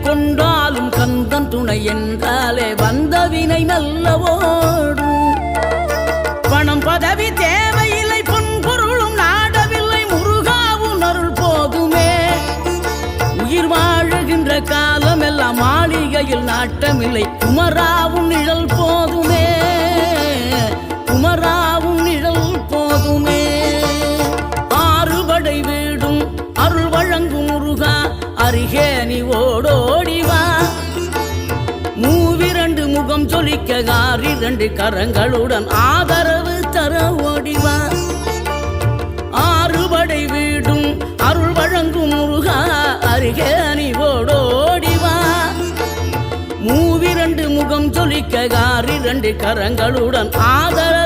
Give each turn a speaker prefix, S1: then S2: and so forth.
S1: கொண்டாலும் கந்தன் துணை என்றாலே வந்த வினை நல்லவோடு. பணம் பதவி தேவையில்லை பொன்பொருளும் நாடவில்லை முருகாவும் அருள் போதுமே. உயிர் வாழுகின்ற காலம் எல்லாம் மாளிகையில் நாட்டமில்லை குமராவும் நிழல் போதுமே. குமராவும் நிழல் போதுமே. அருகே நீ ஓடோ. ஜொலிக்க முகம் சொலிக்க கரங்களுடன் ஆதரவு தர ஓடிவார். ஆறுபடை வீடும் அருள் வழங்கும் முருகா அருகே அணிவோடு அணிவோடோடிவா மூவிரண்டு முகம் ஜொலிக்க சொலிக்க ஆறிரண்டு கரங்களுடன் ஆதரவு